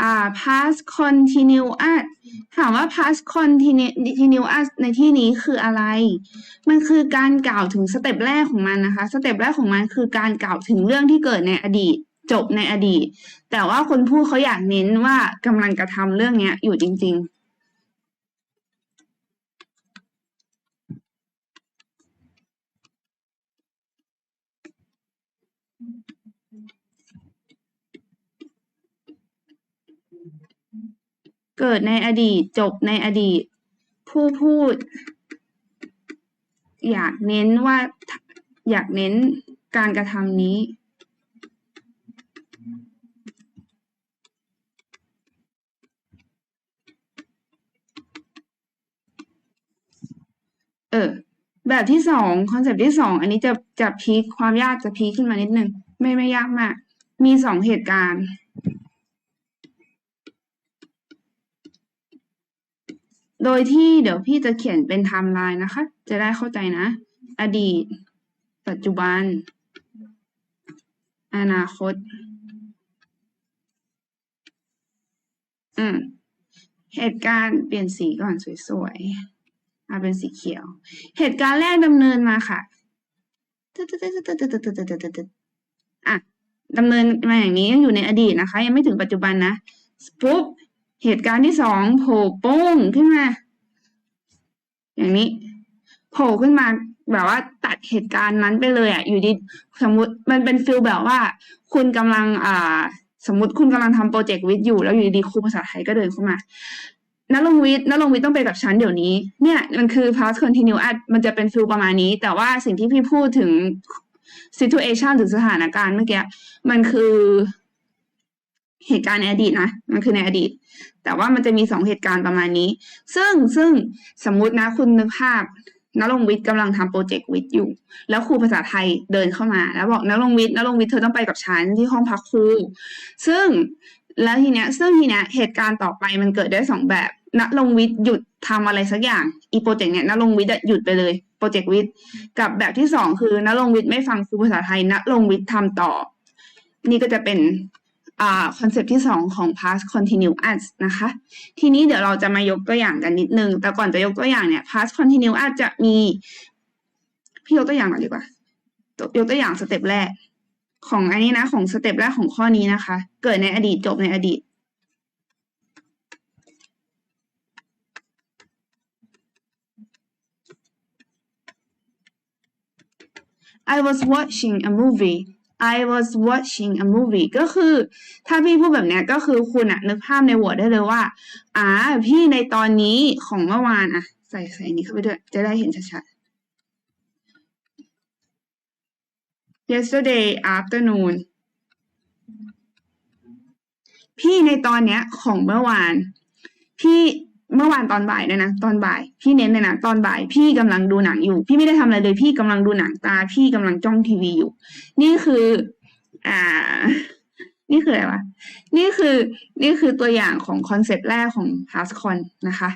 อ่า past continuous ถามว่า past continuous ในที่นี้คืออะไร มันคือการกล่าวถึงสเต็ปแรกของมันนะคะ สเต็ปแรกของมันคือการกล่าวถึงเรื่องที่เกิดในอดีต จบในอดีต แต่ว่าคนพูดเขาอยากเน้นว่ากำลังกระทำเรื่องเนี้ยอยู่จริง ๆ เกิดในอดีตจบในอดีต ผู้พูด อยากเน้นว่าอยากเน้นการกระทำนี้ เออ แบบที่สองคอนเซปต์ที่สองอันนี้จะจะพีคความยากจะพีคขึ้นมานิดนึง ไม่ไม่ยากมาก มีสองเหตุการณ์ โดยที่เดี๋ยวพี่จะเขียนเป็นไทม์ไลน์นะคะ จะได้เข้าใจนะ อดีต ปัจจุบัน อนาคต อืม เหตุการณ์เปลี่ยนสีก่อนสวยๆอาเป็นสีเขียว เหตุการณ์แรกดำเนินมาค่ะอะดำเนินมาอย่างนี้ยังอยู่ในอดีตนะคะ ยังไม่ถึงปัจจุบันนะปุ๊บ เหตุการณ์ที่สองโผล่โป้งขึ้นมา อย่างนี้โผล่ขึ้นมาแบบว่าตัดเหตุการณ์นั้นไปเลยอะ อยู่ดีสมมติมันเป็นฟิลแบบว่า คุณกำลังอ่าสมมติคุณกำลังทำโปรเจกต์วิทย์อยู่แล้วอยู่ดีครูภาษาไทยก็เดินเข้ามานักลงวิทย์นักลงวิทย์ต้องไปกับฉันเดี๋ยวนี้ เนี่ยมันคือ past continuous มันจะเป็นฟิลประมาณนี้ แต่ว่าสิ่งที่พี่พูดถึง situation หรือสถานการณ์เมื่อกี้มันคือ เหตุการณ์ในอดีตนะ มันคือในอดีต แต่ว่ามันจะมีสองเหตุการณ์ประมาณนี้ ซึ่งซึ่งสมมุตินะคุณนึกภาพนักลงวิทย์กำลังทำโปรเจกต์วิทย์อยู่ แล้วครูภาษาไทยเดินเข้ามา แล้วบอกนักลงวิทย์นักลงวิทย์เธอต้องไปกับฉันที่ห้องพักครู ซึ่งแล้วทีเนี้ยซึ่งทีเนี้ยเหตุการณ์ต่อไปมันเกิดได้สองแบบนักลงวิทย์หยุดทำอะไรสักอย่าง อีโปรเจกต์เนี้ยนักลงวิทย์หยุดไปเลยโปรเจกต์วิทย์กับแบบที่สองคือนักลงวิทย์ไม่ฟังครูภาษาไทยนักลงวิทย์ทำต่อ นี่ก็จะเป็น คอนเซปต์ที่สองของ past continuous นะคะ ทีนี้เดี๋ยวเราจะมายกตัวอย่างกันนิดนึง แต่ก่อนจะยกตัวอย่างเนี่ย past continuous จะมี พี่ยกตัวอย่างก่อนดีกว่า ยกตัวอย่างสเต็ปแรก ของอันนี้นะ ของสเต็ปแรกของข้อนี้นะคะ เกิดในอดีตจบในอดีต I was watching a movie I was watching a movie ก็คือ ถ้าพี่พูดแบบนี้ก็คือคุณอะนึกภาพในหัวได้เลยว่าอ่าพี่ในตอนนี้ของเมื่อวานอะใส่ใส่นี้เข้าไปด้วย จะได้เห็นชัดๆ yesterday afternoon พี่ในตอนเนี้ยของเมื่อวาน พี่ เมื่อวานตอนบ่ายเนี่ยนะตอนบ่าย พี่เน้นเลยนะตอนบ่ายพี่กำลังดูหนังอยู่ พี่ไม่ได้ทำอะไรเลย พี่กำลังดูหนังตา พี่กำลังจ้องทีวีอยู่ นี่คือ อ่า นี่คืออะไรวะนี่คือ นี่คือตัวอย่างของคอนเซปต์แรกของ past con นะคะ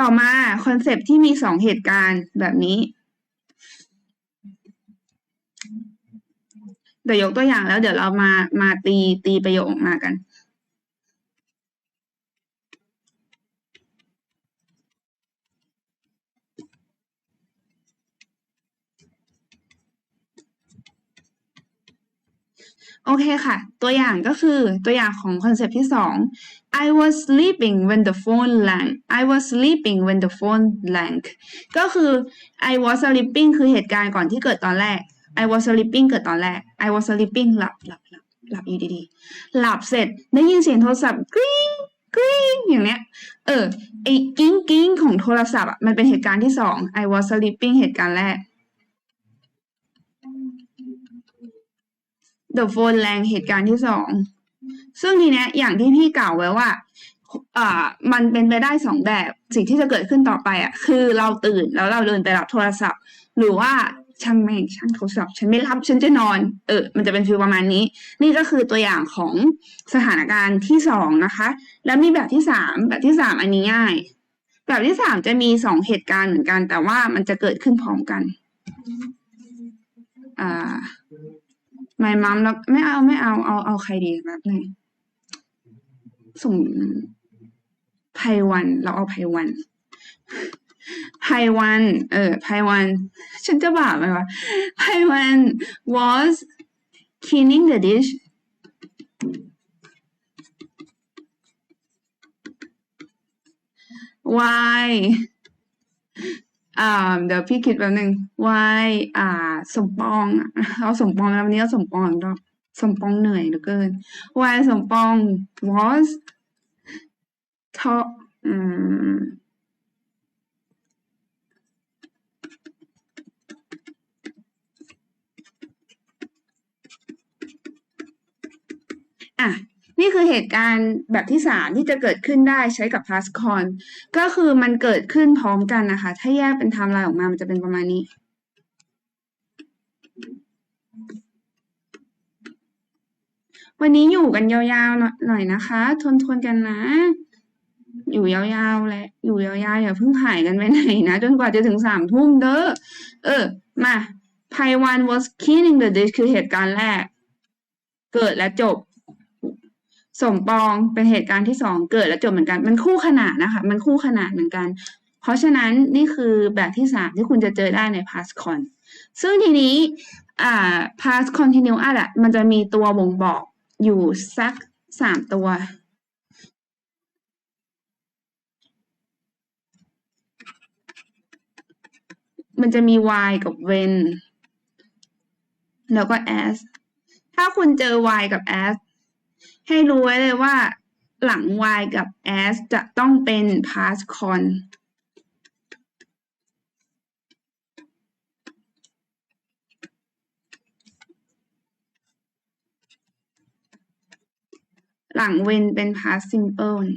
ต่อมาคอนเซปต์ที่มีสองเหตุการณ์แบบนี้เดี๋ยวยกตัวอย่างแล้วเดี๋ยวเรามามาตีตีประโยคออกมากัน โอเคค่ะ ตัวอย่างก็คือตัวอย่างของคอนเซปต์ที่สอง I was sleeping when the phone rang I was sleeping when the phone rang ก็คือ I was sleeping คือเหตุการณ์ก่อนที่เกิดตอนแรก I was sleeping เกิดตอนแรก I was sleeping หลับหลับหลับหลับอยู่ดีๆ หลับเสร็จได้ยินเสียงโทรศัพท์กริ๊งกริ๊งอย่างเนี้ย เออไอ้กิ้งกิ้งของโทรศัพท์อะมันเป็นเหตุการณ์ที่สอง I was sleeping เหตุการณ์แรก The phone แรงเหตุการณ์ที่สองซึ่งทีเนี้ยอย่างที่พี่กล่าวไว้ว่าอ่ามันเป็นไปได้สองแบบสิ่งที่จะเกิดขึ้นต่อไปอะคือเราตื่นแล้วเราเดินไปรับโทรศัพท์ หรือว่าช่างแม่งช่างโทรศัพท์ฉันไม่รับฉันจะนอน เออ มันจะเป็นฟีลประมาณนี้ นี่ก็คือตัวอย่างของสถานการณ์ที่สองนะคะ แล้วมีแบบที่สามแบบที่สามอันนี้ง่าย แบบที่สามจะมีสองเหตุการณ์เหมือนกัน แต่ว่ามันจะเกิดขึ้นพร้อมกัน อ่า ไม่มัมแล้วไม่เอาไม่เอาเอาเอาใครดีแบบไหนสมไพวัน เราเอาไพวันไพวัน เออไพวัน ฉันจะบาปไหมวะไพวัน was cleaning the dish why อ่าเดี๋ยวพี่คิดแป๊บนึง why อ่า สมปองเอาสมปองแล้ววันนี้เอาสมปองอีกสมปองเหนื่อยเหลือเกิน why สมปอง was ทออืม อะ นี่คือเหตุการณ์แบบที่สามที่จะเกิดขึ้นได้ใช้กับ past con ก็คือมันเกิดขึ้นพร้อมกันนะคะ ถ้าแยกเป็นไทม์ไลน์ออกมามันจะเป็นประมาณนี้ วันนี้อยู่กันยาวๆหน่อยหน่อยนะคะ ทนทนกันนะ อยู่ยาวๆแหละอยู่ยาวๆอย่าเพิ่งหายกันไปไหนนะ จนกว่าจะถึงสามทุ่มเด้อเออ มาไพวัน was cleaning the dish คือเหตุการณ์แรก เกิดและจบ สมปองเป็นเหตุการณ์ที่สองเกิดและจบเหมือนกัน มันคู่ขนานนะคะ มันคู่ขนานเหมือนกัน เพราะฉะนั้นนี่คือแบบที่สามที่คุณจะเจอได้ใน past con ซึ่งทีนี้อ่า past continuous อะมันจะมีตัวบ่งบอกอยู่สักสามตัว มันจะมี y กับ when แล้วก็ as ถ้าคุณเจอ y กับ as ให้รู้ไว้เลยว่า หลัง y กับ s จะต้องเป็น past con หลัง when เป็น past simple